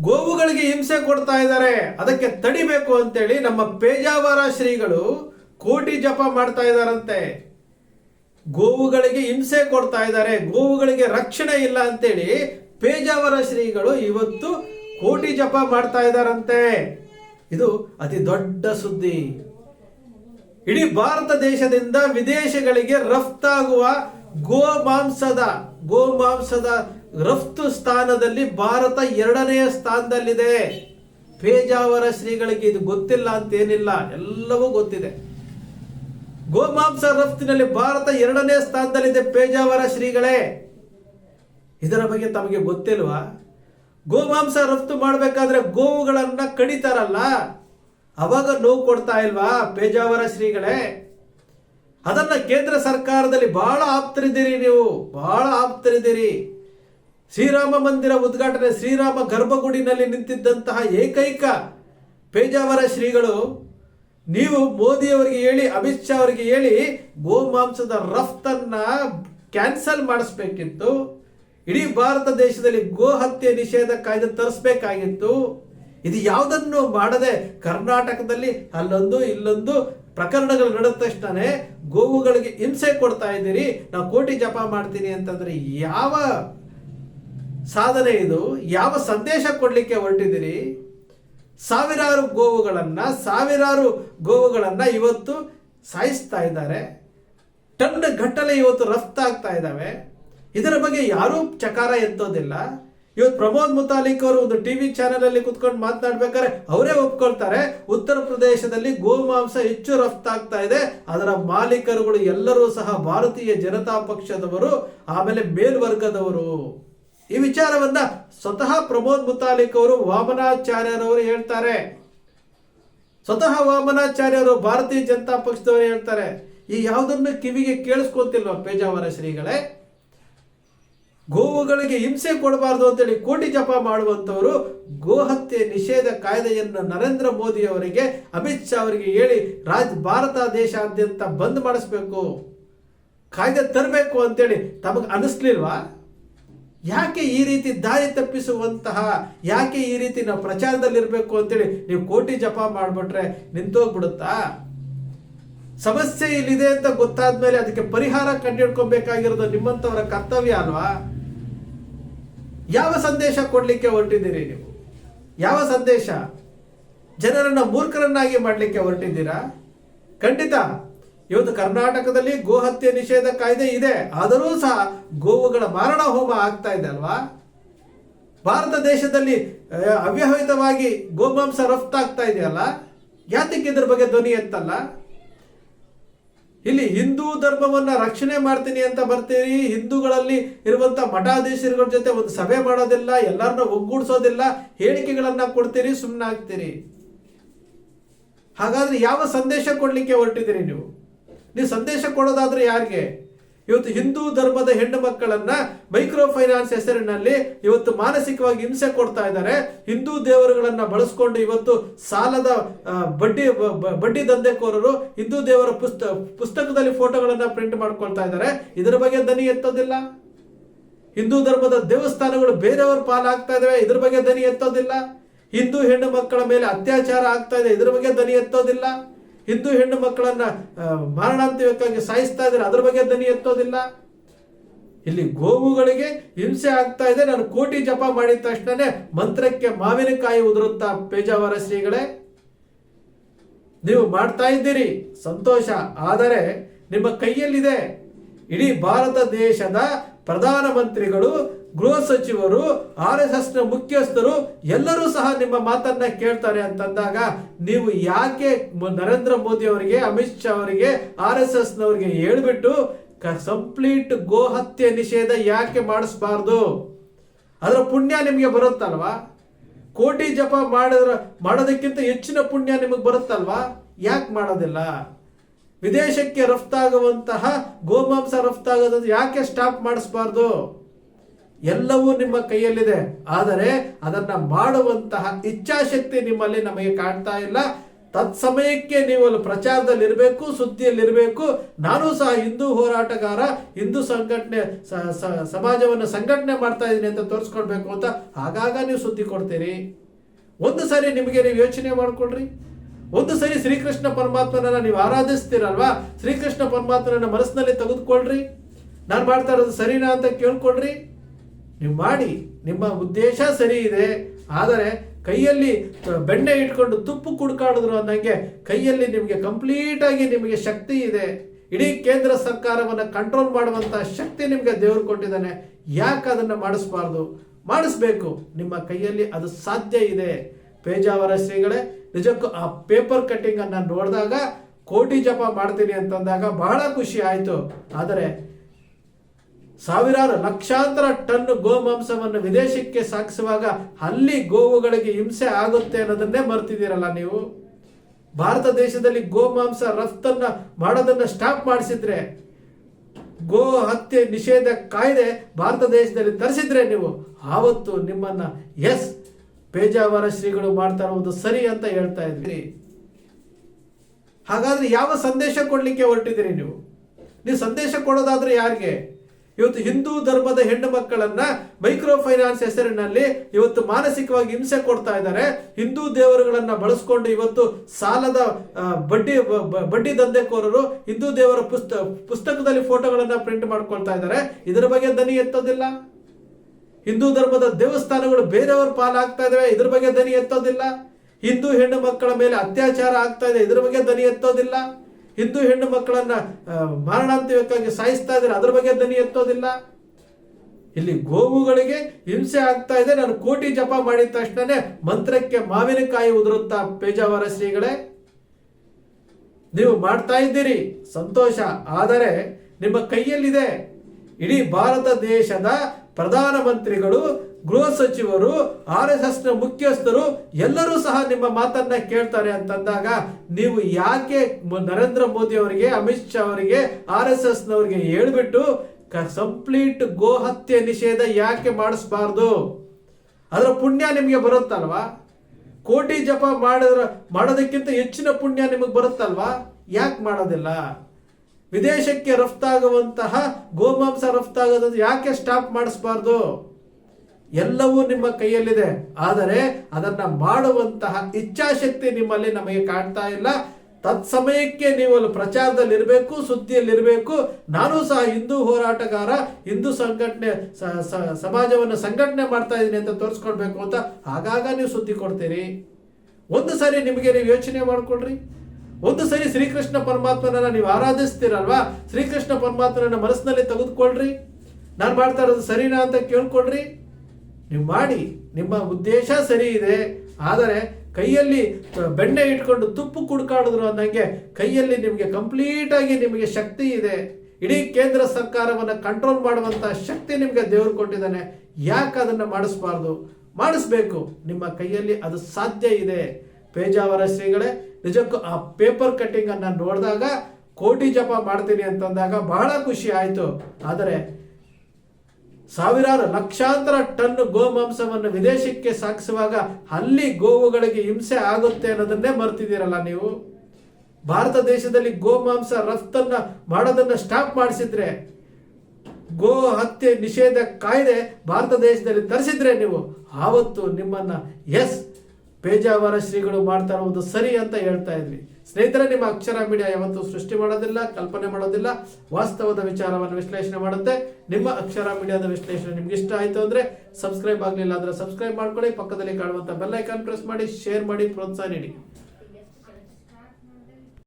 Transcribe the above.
ಗೋವುಗಳಿಗೆ ಹಿಂಸೆ ಕೊಡ್ತಾ ಇದ್ದಾರೆ. ಅದಕ್ಕೆ ತಡಿಬೇಕು ಅಂತೇಳಿ ನಮ್ಮ ಪೇಜಾವರ ಶ್ರೀಗಳು ಕೋಟಿ ಜಪ ಮಾಡ್ತಾ ಇದ್ದಾರಂತೆ. ಗೋವುಗಳಿಗೆ ಹಿಂಸೆ ಕೊಡ್ತಾ ಇದ್ದಾರೆ. ಗೋವುಗಳಿಗೆ ರಕ್ಷಣೆ ಇಲ್ಲ ಅಂತೇಳಿ ಪೇಜಾವರ ಶ್ರೀಗಳು ಇವತ್ತು ಕೋಟಿ ಜಪ ಮಾಡ್ತಾ ಇದ್ದಾರಂತೆ. ಇದು ಅತಿ ದೊಡ್ಡ ಸುದ್ದಿ. ಇಡೀ ಭಾರತ ದೇಶದಿಂದ ವಿದೇಶಗಳಿಗೆ ರಫ್ತಾಗುವ ಗೋ ಮಾಂಸದ ಗೋ ಮಾಂಸದ ರಫ್ತು ಸ್ಥಾನದಲ್ಲಿ ಭಾರತ ಎರಡನೆಯ ಸ್ಥಾನದಲ್ಲಿದೆ. ಪೇಜಾವರ ಶ್ರೀಗಳಿಗೆ ಇದು ಗೊತ್ತಿಲ್ಲ ಅಂತೇನಿಲ್ಲ, ಎಲ್ಲವೂ ಗೊತ್ತಿದೆ. ಗೋಮಾಂಸ ರಫ್ತಿನಲ್ಲಿ ಭಾರತ ಎರಡನೇ ಸ್ಥಾನದಲ್ಲಿದೆ ಪೇಜಾವರ ಶ್ರೀಗಳೇ. ಇದರ ಬಗ್ಗೆ ತಮಗೆ ಗೊತ್ತಿಲ್ವಾ? ಗೋಮಾಂಸ ರಫ್ತು ಮಾಡಬೇಕಾದ್ರೆ ಗೋವುಗಳನ್ನ ಕಡಿತಾರಲ್ಲ, ಅವಾಗ ನೋವು ಕೊಡ್ತಾ ಇಲ್ವಾ ಪೇಜಾವರ ಶ್ರೀಗಳೇ? ಅದನ್ನ ಕೇಂದ್ರ ಸರ್ಕಾರದಲ್ಲಿ ಬಹಳ ಆಪ್ತರಿದ್ದೀರಿ ನೀವು ಬಹಳ ಆಪ್ತರಿದ್ದೀರಿ. ಶ್ರೀರಾಮ ಮಂದಿರ ಉದ್ಘಾಟನೆ ಶ್ರೀರಾಮ ಗರ್ಭಗುಡಿನಲ್ಲಿ ನಿಂತಿದ್ದಂತಹ ಏಕೈಕ ಪೇಜಾವರ ಶ್ರೀಗಳು, ನೀವು ಮೋದಿಯವರಿಗೆ ಹೇಳಿ, ಅಮಿತ್ ಶಾ ಅವರಿಗೆ ಹೇಳಿ, ಗೋಮಾಂಸದ ರಫ್ತನ್ನ ಕ್ಯಾನ್ಸಲ್ ಮಾಡಿಸ್ಬೇಕಿತ್ತು. ಇಡೀ ಭಾರತ ದೇಶದಲ್ಲಿ ಗೋ ಹತ್ಯೆ ನಿಷೇಧ ಕಾಯ್ದೆ ತರಿಸ್ಬೇಕಾಗಿತ್ತು. ಇದು ಯಾವುದನ್ನು ಮಾಡದೆ ಕರ್ನಾಟಕದಲ್ಲಿ ಅಲ್ಲೊಂದು ಇಲ್ಲೊಂದು ಪ್ರಕರಣಗಳು ನಡೆದ ತಕ್ಷಣನೇ ಗೋವುಗಳಿಗೆ ಹಿಂಸೆ ಕೊಡ್ತಾ ಇದ್ದೀರಿ, ನಾವು ಕೋಟಿ ಜಪ ಮಾಡ್ತೀನಿ ಅಂತಂದ್ರೆ ಯಾವ ಸಾಧನೆ ಇದು. ಯಾವ ಸಂದೇಶ ಕೊಡಲಿಕ್ಕೆ ಹೊರಟಿದ್ದೀರಿ? ಸಾವಿರಾರು ಗೋವುಗಳನ್ನ ಸಾವಿರಾರು ಗೋವುಗಳನ್ನ ಇವತ್ತು ಸಾಯಿಸ್ತಾ ಇದ್ದಾರೆ. ಟನ್ ಗಟ್ಟಲೆ ಇವತ್ತು ರಫ್ತಾಗ್ತಾ ಇದ್ದಾವೆ. ಇದರ ಬಗ್ಗೆ ಯಾರೂ ಚಕಾರ ಎತ್ತೋದಿಲ್ಲ. ಇವತ್ತು ಪ್ರಮೋದ್ ಮುತಾಲಿಕ್ ಅವರು ಒಂದು ಟಿವಿ ಚಾನೆಲ್ ಅಲ್ಲಿ ಕುತ್ಕೊಂಡು ಮಾತನಾಡ್ಬೇಕಾದ್ರೆ ಅವರೇ ಒಪ್ಕೊಳ್ತಾರೆ, ಉತ್ತರ ಪ್ರದೇಶದಲ್ಲಿ ಗೋಮಾಂಸ ಹೆಚ್ಚು ರಫ್ತಾಗ್ತಾ ಇದೆ. ಅದರ ಮಾಲೀಕರುಗಳು ಎಲ್ಲರೂ ಸಹ ಭಾರತೀಯ ಜನತಾ ಪಕ್ಷದವರು, ಆಮೇಲೆ ಮೇಲ್ವರ್ಗದವರು. ಈ ವಿಚಾರವನ್ನ ಸ್ವತಃ ಪ್ರಮೋದ್ ಮುತಾಲಿಕ್ ಅವರು ವಾಮನಾಚಾರ್ಯರವರು ಹೇಳ್ತಾರೆ. ಸ್ವತಃ ವಾಮನಾಚಾರ್ಯರು ಭಾರತೀಯ ಜನತಾ ಪಕ್ಷದವರು ಹೇಳ್ತಾರೆ. ಈ ಯಾವುದನ್ನು ಕಿವಿಗೆ ಕೇಳಿಸ್ಕೊಂತಿಲ್ವ ಪೇಜಾವರ ಶ್ರೀಗಳೇ? ಗೋವುಗಳಿಗೆ ಹಿಂಸೆ ಕೊಡಬಾರದು ಅಂತೇಳಿ ಕೋಟಿ ಜಪ ಮಾಡುವಂತವರು ಗೋಹತ್ಯೆ ನಿಷೇಧ ಕಾಯ್ದೆಯನ್ನು ನರೇಂದ್ರ ಮೋದಿ ಅವರಿಗೆ, ಅಮಿತ್ ಶಾ ಅವರಿಗೆ ಹೇಳಿ ರಾಜ್ ಭಾರತ ದೇಶಾದ್ಯಂತ ಬಂದ್ ಮಾಡಿಸ್ಬೇಕು. ಕಾಯ್ದೆ ತರಬೇಕು ಅಂತೇಳಿ ತಮಗೆ ಅನಿಸ್ಲಿಲ್ವಾ? ಯಾಕೆ ಈ ರೀತಿ ದಾರಿ ತಪ್ಪಿಸುವಂತಹ, ಯಾಕೆ ಈ ರೀತಿ ನಾವು ಪ್ರಚಾರದಲ್ಲಿರಬೇಕು ಅಂತೇಳಿ ನೀವು ಕೋಟಿ ಜಪ ಮಾಡಿಬಿಟ್ರೆ ನಿಂತೋಗ್ಬಿಡುತ್ತಾ? ಸಮಸ್ಯೆ ಇಲ್ಲಿದೆ ಅಂತ ಗೊತ್ತಾದ್ಮೇಲೆ ಅದಕ್ಕೆ ಪರಿಹಾರ ಕಂಡುಹಿಡ್ಕೊಬೇಕಾಗಿರೋದು ನಿಮ್ಮಂತವರ ಕರ್ತವ್ಯ ಅಲ್ವಾ? ಯಾವ ಸಂದೇಶ ಕೊಡಲಿಕ್ಕೆ ಹೊರಟಿದ್ದೀರಿ ನೀವು? ಯಾವ ಸಂದೇಶ? ಜನರನ್ನು ಮೂರ್ಖರನ್ನಾಗಿ ಮಾಡಲಿಕ್ಕೆ ಹೊರಟಿದ್ದೀರಾ? ಖಂಡಿತ. ಇವತ್ತು ಕರ್ನಾಟಕದಲ್ಲಿ ಗೋಹತ್ಯೆ ನಿಷೇಧ ಕಾಯ್ದೆ ಇದೆ. ಆದರೂ ಸಹ ಗೋವುಗಳ ಮಾರಣ ಹೋಮ ಆಗ್ತಾ ಇದೆ ಅಲ್ವಾ? ಭಾರತ ದೇಶದಲ್ಲಿ ಅವ್ಯವಹಿತವಾಗಿ ಗೋಮಾಂಸ ರಫ್ತಾಗ್ತಾ ಇದೆಯಲ್ಲ? ಯಾತಕ್ಕೆ ಇದ್ರ ಬಗ್ಗೆ ಧ್ವನಿ ಎತ್ತಲ್ಲ? ಇಲ್ಲಿ ಹಿಂದೂ ಧರ್ಮವನ್ನ ರಕ್ಷಣೆ ಮಾಡ್ತೀನಿ ಅಂತ ಬರ್ತೀರಿ. ಹಿಂದೂಗಳಲ್ಲಿ ಇರುವಂತ ಮಠಾಧೀಶರುಗಳ ಜೊತೆ ಒಂದು ಸಭೆ ಮಾಡೋದಿಲ್ಲ, ಎಲ್ಲರನ್ನ ಒಗ್ಗೂಡಿಸೋದಿಲ್ಲ, ಹೇಳಿಕೆಗಳನ್ನ ಕೊಡ್ತೀರಿ ಸುಮ್ಮನಾಗ್ತೀರಿ ಹಾಗಾದ್ರೆ ಯಾವ ಸಂದೇಶ ಕೊಡ್ಲಿಕ್ಕೆ ಹೊರಟಿದ್ದೀರಿ ನೀವು? ನೀವು ಸಂದೇಶ ಕೊಡೋದಾದ್ರೆ ಯಾರಿಗೆ? ಇವತ್ತು ಹಿಂದೂ ಧರ್ಮದ ಹೆಣ್ಣು ಮಕ್ಕಳನ್ನ ಮೈಕ್ರೋ ಫೈನಾನ್ಸ್ ಹೆಸರಿನಲ್ಲಿ ಇವತ್ತು ಮಾನಸಿಕವಾಗಿ ಹಿಂಸೆ ಕೊಡ್ತಾ ಇದ್ದಾರೆ. ಹಿಂದೂ ದೇವರುಗಳನ್ನ ಬಳಸ್ಕೊಂಡು ಇವತ್ತು ಸಾಲದ ಬಡ್ಡಿ ಬಡ್ಡಿ ದಂಧೆಕೋರರು ಹಿಂದೂ ದೇವರ ಪುಸ್ತ, ಪುಸ್ತಕದಲ್ಲಿ ಫೋಟೋಗಳನ್ನ ಪ್ರಿಂಟ್ ಮಾಡ್ಕೊಳ್ತಾ ಇದ್ದಾರೆ. ಇದರ ಬಗ್ಗೆ ದನಿ ಎತ್ತೋದಿಲ್ಲ. ಹಿಂದೂ ಧರ್ಮದ ದೇವಸ್ಥಾನಗಳು ಬೇರೆಯವ್ರ ಪಾಲಾಗ್ತಾ ಇದಾವೆ ಇದ್ರ ಬಗ್ಗೆ ದನಿ ಎತ್ತೋದಿಲ್ಲ. ಹಿಂದೂ ಹೆಣ್ಣು ಮಕ್ಕಳ ಮೇಲೆ ಅತ್ಯಾಚಾರ ಆಗ್ತಾ ಇದೆ. ಇದ್ರ ಬಗ್ಗೆ ದನಿ ಎತ್ತೋದಿಲ್ಲ. ಹಿಂದೂ ಹೆಣ್ಣು ಮಕ್ಕಳನ್ನ ಮಾರಣಾಂತಿಕವಾಗಿ ಸಾಯಿಸ್ತಾ ಇದ್ದಾರೆ. ಅದ್ರ ಬಗ್ಗೆ ದನಿ ಎತ್ತೋದಿಲ್ಲ. ಇಲ್ಲಿ ಗೋವುಗಳಿಗೆ ಹಿಂಸೆ ಆಗ್ತಾ ಇದೆ. ನಾನು ಕೋಟಿ ಜಪ ಮಾಡಿದ ತಕ್ಷಣನೇ ಮಂತ್ರಕ್ಕೆ ಮಾವಿನಕಾಯಿ ಉದುರುತ್ತಾ ಪೇಜಾವರ ಶ್ರೀಗಳೇ. ನೀವು ಮಾಡ್ತಾ ಇದ್ದೀರಿ. ಸಂತೋಷ. ಆದರೆ ನಿಮ್ಮ ಕೈಯಲ್ಲಿದೆ. ಇಡೀ ಭಾರತ ದೇಶದ ಪ್ರಧಾನಮಂತ್ರಿಗಳು ಗೃಹ ಸಚಿವರು, ಆರ್ ಎಸ್ ಎಸ್ನ ಮುಖ್ಯಸ್ಥರು ಎಲ್ಲರೂ ಸಹ ನಿಮ್ಮ ಮಾತನ್ನ ಕೇಳ್ತಾರೆ ಅಂತಂದಾಗ ನೀವು ಯಾಕೆ ನರೇಂದ್ರ ಮೋದಿ ಅವರಿಗೆ, ಅಮಿತ್ ಶಾ ಅವರಿಗೆ, ಆರ್ ಎಸ್ ಎಸ್ ನವರಿಗೆ ಹೇಳ್ಬಿಟ್ಟು ಕಂಪ್ಲೀಟ್ ಗೋ ಹತ್ಯೆ ನಿಷೇಧ ಯಾಕೆ ಮಾಡಿಸಬಾರ್ದು? ಅದರ ಪುಣ್ಯ ನಿಮಗೆ ಬರುತ್ತಲ್ವಾ? ಕೋಟಿ ಜಪ ಮಾಡಿದ್ರ, ಮಾಡೋದಕ್ಕಿಂತ ಹೆಚ್ಚಿನ ಪುಣ್ಯ ನಿಮಗೆ ಬರುತ್ತಲ್ವಾ? ಯಾಕೆ ಮಾಡೋದಿಲ್ಲ? ವಿದೇಶಕ್ಕೆ ರಫ್ತಾಗುವಂತಹ ಗೋಮಾಂಸ ರಫ್ತಾಗೋದ್ ಯಾಕೆ ಸ್ಟಾಪ್ ಮಾಡಿಸಬಾರ್ದು? ಎಲ್ಲವೂ ನಿಮ್ಮ ಕೈಯಲ್ಲಿದೆ. ಆದರೆ ಅದನ್ನ ಮಾಡುವಂತಹ ಇಚ್ಛಾಶಕ್ತಿ ನಿಮ್ಮಲ್ಲಿ ನಮಗೆ ಕಾಣ್ತಾ ಇಲ್ಲ. ತತ್ಸಮಯಕ್ಕೆ ನೀವು ಅಲ್ಲಿ ಪ್ರಚಾರದಲ್ಲಿ ಇರಬೇಕು ಸುದ್ದಿಯಲ್ಲಿ ಇರಬೇಕು ನಾನು ಸಹ ಹಿಂದೂ ಹೋರಾಟಗಾರ, ಹಿಂದೂ ಸಂಘಟನೆ ಸಮಾಜವನ್ನು ಸಂಘಟನೆ ಮಾಡ್ತಾ ಇದ್ದೀನಿ ಅಂತ ತೋರಿಸ್ಕೊಳ್ಬೇಕು ಅಂತ ಆಗಾಗ ನೀವು ಸುದ್ದಿ ಕೊಡ್ತೀರಿ. ಒಂದು ಸರಿ ನಿಮಗೆ ನೀವು ಯೋಚನೆ ಮಾಡಿಕೊಡ್ರಿ ಒಂದು ಸರಿ ಶ್ರೀಕೃಷ್ಣ ಪರಮಾತ್ಮನನ್ನ ನೀವು ಆರಾಧಿಸ್ತೀರಲ್ವಾ? ಶ್ರೀಕೃಷ್ಣ ಪರಮಾತ್ಮನನ್ನ ಮನಸ್ಸಿನಲ್ಲಿ ತೆಗೆದುಕೊಳ್ರಿ. ನಾನು ಮಾಡ್ತಾ ಇರೋದು ಸರಿನಾ ಅಂತ ಕೇಳ್ಕೊಳ್ರಿ. ನೀವು ಮಾಡಿ, ನಿಮ್ಮ ಉದ್ದೇಶ ಸರಿ ಇದೆ, ಆದರೆ ಕೈಯಲ್ಲಿ ಬೆಣ್ಣೆ ಇಟ್ಕೊಂಡು ತುಪ್ಪು ಕುಡ್ಕಾಡಿದ್ರು ಅನ್ನಂಗೆ ಕೈಯಲ್ಲಿ ನಿಮಗೆ ಕಂಪ್ಲೀಟ್ ಆಗಿ ನಿಮಗೆ ಶಕ್ತಿ ಇದೆ. ಇಡೀ ಕೇಂದ್ರ ಸರ್ಕಾರವನ್ನು ಕಂಟ್ರೋಲ್ ಮಾಡುವಂತ ಶಕ್ತಿ ನಿಮಗೆ ದೇವರು ಕೊಟ್ಟಿದ್ದಾನೆ. ಯಾಕೆ ಅದನ್ನು ಮಾಡಿಸ್ಬಾರ್ದು? ಮಾಡಿಸ್ಬೇಕು. ನಿಮ್ಮ ಕೈಯಲ್ಲಿ ಅದು ಸಾಧ್ಯ ಇದೆ. ಪೇಜಾವರ ಶ್ರೀಗಳೇ, ನಿಜಕ್ಕೂ ಆ ಪೇಪರ್ ಕಟ್ಟಿಂಗನ್ನು ನೋಡಿದಾಗ ಕೋಟಿ ಜಪ ಮಾಡ್ತೀನಿ ಅಂತಂದಾಗ ಬಹಳ ಖುಷಿ ಆಯಿತು. ಆದರೆ ಸಾವಿರಾರು ಲಕ್ಷಾಂತರ ಟನ್ ಗೋಮಾಂಸವನ್ನು ವಿದೇಶಕ್ಕೆ ಸಾಗಿಸುವಾಗ ಅಲ್ಲಿ ಗೋವುಗಳಿಗೆ ಹಿಂಸೆ ಆಗುತ್ತೆ ಅನ್ನೋದನ್ನೇ ಮರ್ತಿದ್ದೀರಲ್ಲ ನೀವು? ಭಾರತ ದೇಶದಲ್ಲಿ ಗೋಮಾಂಸ ರಫ್ತನ್ನ ಮಾಡೋದನ್ನ ಸ್ಟಾಪ್ ಮಾಡಿಸಿದ್ರೆ, ಗೋ ಹತ್ಯೆ ನಿಷೇಧ ಕಾಯ್ದೆ ಭಾರತ ದೇಶದಲ್ಲಿ ತರಿಸಿದ್ರೆ ನೀವು, ಆವತ್ತು ನಿಮ್ಮನ್ನ, ಎಸ್, ಪೇಜಾವರ ಶ್ರೀಗಳು ಮಾಡ್ತಾ ಇರೋದು ಸರಿ ಅಂತ ಹೇಳ್ತಾ ಇದ್ರಿ. ಹಾಗಾದ್ರೆ ಯಾವ ಸಂದೇಶ ಕೊಡ್ಲಿಕ್ಕೆ ಹೊರಟಿದ್ದೀರಿ ನೀವು? ನೀವು ಸಂದೇಶ ಕೊಡೋದಾದ್ರೆ ಯಾರಿಗೆ? ಇವತ್ತು ಹಿಂದೂ ಧರ್ಮದ ಹೆಣ್ಣು ಮಕ್ಕಳನ್ನ ಮೈಕ್ರೋ ಫೈನಾನ್ಸ್ ಹೆಸರಿನಲ್ಲಿ ಇವತ್ತು ಮಾನಸಿಕವಾಗಿ ಹಿಂಸೆ ಕೊಡ್ತಾ ಇದ್ದಾರೆ. ಹಿಂದೂ ದೇವರುಗಳನ್ನ ಬಳಸ್ಕೊಂಡು ಇವತ್ತು ಸಾಲದ ಬಡ್ಡಿ ಬಡ್ಡಿ ದಂಧೆಕೋರರು ಹಿಂದೂ ದೇವರ ಪುಸ್ತ, ಪುಸ್ತಕದಲ್ಲಿ ಫೋಟೋಗಳನ್ನ ಪ್ರಿಂಟ್ ಮಾಡ್ಕೊಳ್ತಾ ಇದ್ದಾರೆ. ಇದರ ಬಗ್ಗೆ ದನಿ ಎತ್ತೋದಿಲ್ಲ. ಹಿಂದೂ ಧರ್ಮದ ದೇವಸ್ಥಾನಗಳು ಬೇರೆಯವರು ಪಾಲಾಗ್ತಾ ಇದಾವೆ ಇದ್ರ ಬಗ್ಗೆ ದನಿ ಎತ್ತೋದಿಲ್ಲ. ಹಿಂದೂ ಹೆಣ್ಣು ಮಕ್ಕಳ ಮೇಲೆ ಅತ್ಯಾಚಾರ ಆಗ್ತಾ ಇದೆ, ಇದ್ರ ಬಗ್ಗೆ ದನಿ ಎತ್ತೋದಿಲ್ಲ. ಹಿಂದೂ ಹೆಣ್ಣು ಮಕ್ಕಳನ್ನ ಮಾರಣಾಂತಿಕವಾಗಿ ಸಾಯಿಸ್ತಾ ಇದ್ದಾರೆ. ಅದ್ರ ಬಗ್ಗೆ ದನಿ ಎತ್ತೋದಿಲ್ಲ. ಇಲ್ಲಿ ಗೋವುಗಳಿಗೆ ಹಿಂಸೆ ಆಗ್ತಾ ಇದೆ. ನಾನು ಕೋಟಿ ಜಪ ಮಾಡಿದ ತಕ್ಷಣನೇ ಮಂತ್ರಕ್ಕೆ ಮಾವಿನಕಾಯಿ ಉದುರುತ್ತಾ ಪೇಜಾವರ ಶ್ರೀಗಳೇ, ನೀವು ಮಾಡ್ತಾ ಇದ್ದೀರಿ. ಸಂತೋಷ. ಆದರೆ ನಿಮ್ಮ ಕೈಯಲ್ಲಿದೆ. ಇಡೀ ಭಾರತ ದೇಶದ ಪ್ರಧಾನಮಂತ್ರಿಗಳು ಗೃಹ ಸಚಿವರು, ಆರ್ ಎಸ್ ಎಸ್ನ ಮುಖ್ಯಸ್ಥರು ಎಲ್ಲರೂ ಸಹ ನಿಮ್ಮ ಮಾತನ್ನ ಕೇಳ್ತಾರೆ ಅಂತಂದಾಗ ನೀವು ಯಾಕೆ ನರೇಂದ್ರ ಮೋದಿ ಅವರಿಗೆ, ಅಮಿತ್ ಶಾ ಅವರಿಗೆ, ಆರ್ ಎಸ್ ಎಸ್ ನವರಿಗೆ ಹೇಳ್ಬಿಟ್ಟು ಕಂಪ್ಲೀಟ್ ಗೋಹತ್ಯೆ ನಿಷೇಧ ಯಾಕೆ ಮಾಡಿಸ್ಬಾರ್ದು? ಅದರ ಪುಣ್ಯ ನಿಮಗೆ ಬರುತ್ತಲ್ವಾ? ಕೋಟಿ ಜಪ ಮಾಡಿದ್ರ, ಮಾಡೋದಕ್ಕಿಂತ ಹೆಚ್ಚಿನ ಪುಣ್ಯ ನಿಮಗೆ ಬರುತ್ತಲ್ವಾ? ಯಾಕೆ ಮಾಡೋದಿಲ್ಲ? ವಿದೇಶಕ್ಕೆ ರಫ್ತಾಗುವಂತಹ ಗೋಮಾಂಸ ರಫ್ತಾಗೋದು ಯಾಕೆ ಸ್ಟಾಪ್ ಮಾಡಿಸ್ಬಾರ್ದು? ಎಲ್ಲವೂ ನಿಮ್ಮ ಕೈಯಲ್ಲಿದೆ. ಆದರೆ ಅದನ್ನ ಮಾಡುವಂತಹ ಇಚ್ಛಾಶಕ್ತಿ ನಿಮ್ಮಲ್ಲಿ ನಮಗೆ ಕಾಣ್ತಾ ಇಲ್ಲ. ತತ್ಸಮಯಕ್ಕೆ ನೀವು ಅಲ್ಲಿ ಪ್ರಚಾರದಲ್ಲಿ ಇರಬೇಕು ಸುದ್ದಿಯಲ್ಲಿ ಇರಬೇಕು ನಾನು ಸಹ ಹಿಂದೂ ಹೋರಾಟಗಾರ, ಹಿಂದೂ ಸಂಘಟನೆ ಸಮಾಜವನ್ನು ಸಂಘಟನೆ ಮಾಡ್ತಾ ಇದ್ದೀನಿ ಅಂತ ತೋರಿಸ್ಕೊಳ್ಬೇಕು ಅಂತ ಆಗಾಗ ನೀವು ಸುದ್ದಿ ಕೊಡ್ತೀರಿ. ಒಂದು ಸಾರಿ ನಿಮಗೆ ನೀವು ಯೋಚನೆ ಮಾಡ್ಕೊಳ್ರಿ. ಒಂದು ಸರಿ ಶ್ರೀಕೃಷ್ಣ ಪರಮಾತ್ಮನನ್ನ ನೀವು ಆರಾಧಿಸ್ತೀರಲ್ವಾ? ಶ್ರೀಕೃಷ್ಣ ಪರಮಾತ್ಮನನ್ನ ಮನಸ್ಸಿನಲ್ಲಿ ತೆಗೆದುಕೊಳ್ರಿ. ನಾನು ಮಾಡ್ತಾ ಇರೋದು ಸರಿನಾ ಅಂತ ಕೇಳ್ಕೊಳ್ರಿ. ನೀವು ಮಾಡಿ, ನಿಮ್ಮ ಉದ್ದೇಶ ಸರಿ ಇದೆ. ಆದರೆ ಕೈಯಲ್ಲಿ ಬೆಣ್ಣೆ ಇಟ್ಕೊಂಡು ತುಪ್ಪು ಕುಡ್ಕಾಡಿದ್ರು ಅನ್ನಂಗೆ ಕೈಯಲ್ಲಿ ನಿಮಗೆ ಕಂಪ್ಲೀಟ್ ಆಗಿ ನಿಮಗೆ ಶಕ್ತಿ ಇದೆ. ಇಡೀ ಕೇಂದ್ರ ಸರ್ಕಾರವನ್ನು ಕಂಟ್ರೋಲ್ ಮಾಡುವಂತ ಶಕ್ತಿ ನಿಮಗೆ ದೇವರು ಕೊಟ್ಟಿದ್ದಾನೆ. ಯಾಕೆ ಅದನ್ನ ಮಾಡಿಸ್ಬಾರ್ದು? ಮಾಡಿಸ್ಬೇಕು. ನಿಮ್ಮ ಕೈಯಲ್ಲಿ ಅದು ಸಾಧ್ಯ ಇದೆ. ಪೇಜಾವರ ಶ್ರೀಗಳೇ ನಿಜಕ್ಕೂ ಆ ಪೇಪರ್ ಕಟ್ಟಿಂಗ್ ಅನ್ನ ನೋಡಿದಾಗ ಕೋಟಿ ಜಪ ಮಾಡ್ತೀನಿ ಅಂತಂದಾಗ ಬಹಳ ಖುಷಿ ಆಯಿತು. ಆದರೆ ಸಾವಿರಾರು ಲಕ್ಷಾಂತರ ಟನ್ ಗೋಮಾಂಸವನ್ನು ವಿದೇಶಕ್ಕೆ ಸಾಗಿಸುವಾಗ ಅಲ್ಲಿ ಗೋವುಗಳಿಗೆ ಹಿಂಸೆ ಆಗುತ್ತೆ ಅನ್ನೋದನ್ನೇ ಮರ್ತಿದ್ದೀರಲ್ಲ ನೀವು? ಭಾರತ ದೇಶದಲ್ಲಿ ಗೋಮಾಂಸ ರಫ್ತನ್ನ ಮಾಡೋದನ್ನ ಸ್ಟಾಪ್ ಮಾಡಿಸಿದ್ರೆ, ಗೋ ಹತ್ಯೆ ನಿಷೇಧ ಕಾಯ್ದೆ ಭಾರತ ದೇಶದಲ್ಲಿ ತರಿಸಿದ್ರೆ ನೀವು, ಆವತ್ತು ನಿಮ್ಮನ್ನ ಎಸ್ ಪೇಜಾವರ ಶ್ರೀಗಳು ಮಾಡ್ತಾ ಇರುವುದು ಸರಿ ಅಂತ ಹೇಳ್ತಾ ಇದ್ವಿ. ಸ್ನೇಹಿತರೆ, ನಿಮ್ಮ ಅಕ್ಷರ ಮೀಡಿಯಾ ಯಾವತ್ತೂ ಸೃಷ್ಟಿ ಮಾಡೋದಿಲ್ಲ, ಕಲ್ಪನೆ ಮಾಡೋದಿಲ್ಲ, ವಾಸ್ತವದ ವಿಚಾರವನ್ನು ವಿಶ್ಲೇಷಣೆ ಮಾಡುತ್ತೆ. ನಿಮ್ಮ ಅಕ್ಷರ ಮೀಡಿಯಾದ ವಿಶ್ಲೇಷಣೆ ನಿಮ್ಗೆ ಇಷ್ಟ ಆಯ್ತು ಅಂದ್ರೆ ಸಬ್ಸ್ಕ್ರೈಬ್ ಆಗಲಿಲ್ಲ ಅಂದ್ರೆ ಸಬ್ಸ್ಕ್ರೈಬ್ ಮಾಡ್ಕೊಳ್ಳಿ, ಪಕ್ಕದಲ್ಲಿ ಕಾಣುವಂತ ಬೆಲ್ಲೈಕಾನ್ ಪ್ರೆಸ್ ಮಾಡಿ, ಶೇರ್ ಮಾಡಿ, ಪ್ರೋತ್ಸಾಹ ನೀಡಿ.